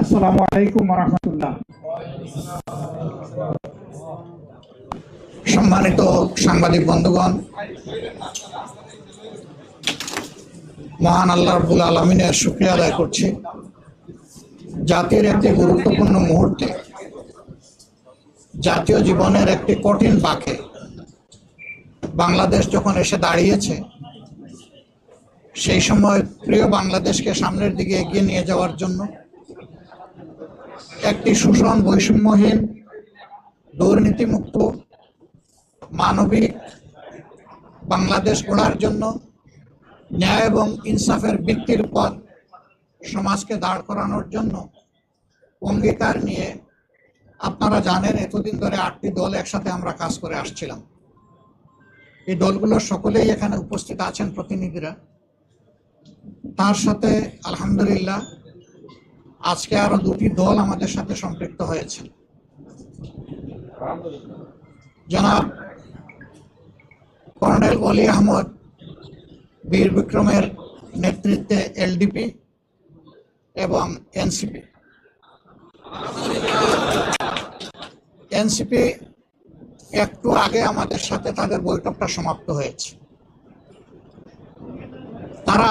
আসসালামু আলাইকুম রহমতুল্লাহ। সম্মানিত সাংবাদিক বন্ধুগণ, মহান আল্লাহ রবুল আলমিনের শুক্রিয়া আদায় করছি। জাতির একটি গুরুত্বপূর্ণ মুহূর্তে, জাতীয় জীবনের একটি কঠিন বাঁকে, বাংলাদেশ যখন এসে দাঁড়িয়েছে সেই সময় প্রিয় বাংলাদেশকে সামনের দিকে এগিয়ে নিয়ে যাওয়ার জন্য একটি শোষণ বৈষম্যহীন, দুর্নীতিমুক্ত, মানবিক বাংলাদেশ গড়ার জন্য ন্যায় এবং ইনসাফের ভিত্তির উপর সমাজকে দাঁড় করানোর জন্য অঙ্গীকার নিয়ে আপনারা জানেন, এতদিন ধরে আটটি দল একসাথে আমরা কাজ করে আসছিলাম। এই দলগুলোর সকলেই এখানে উপস্থিত আছেন প্রতিনিধিরা। তার সাথে, আলহামদুলিল্লাহ, আজকে আরও দুটি দল আমাদের সাথে সম্পৃক্ত হয়েছে। জনাব কর্নেল অলি আহমদ বীর বিক্রমের নেতৃত্বে এলডিপি এবং এনসিপি। এনসিপি একটু আগে আমাদের সাথে তাদের বৈঠকটা সমাপ্ত হয়েছে। তারা